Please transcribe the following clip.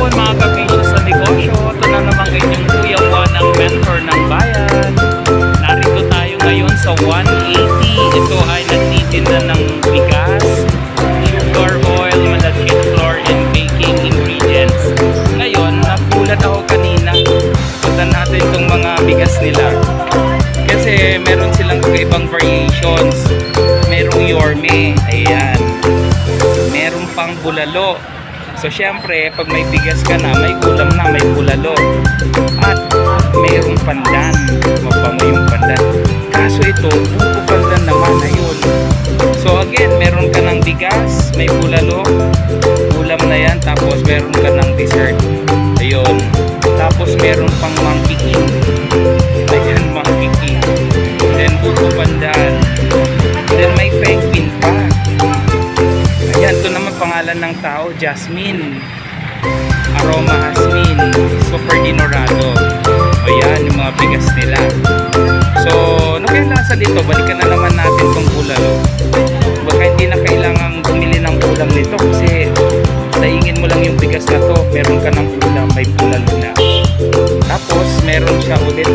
hapon mga kabisyo sa negosyo. Ito na naman inyong Kuya Juan ang mentor ng bayan. Narito tayo ngayon sa 180. Ito ay nagtitinda ng bigas, sugar oil, malagkit flour, and baking ingredients. Ngayon, nagulat ako kanina. Punta natin itong mga bigas nila. Kasi meron silang ibang variations. Merong yorme, ayan. Meron pang bulalo. So, syempre, pag may bigas ka na, may ulam na, may bulalo. At mayroong pandan. Mabango yung pandan. Kaso ito, buko pandan naman, ayun. So, again, meron ka ng bigas, may bulalo, ulam na yan, tapos meron ka ng dessert. Ayun. Tapos meron pangalan ng tao, Jasmine. Aroma Jasmine, Super Dinorado. Ayan, yung mga bigas nila. So, ano kaya lasa dito? Balikan na naman natin tong bulalo. Baka hindi na kailangan bumili ng ulam nito kasi saingin mo lang yung bigas na to, meron ka ng ulam, may bulalo na. Tapos, meron siya ulit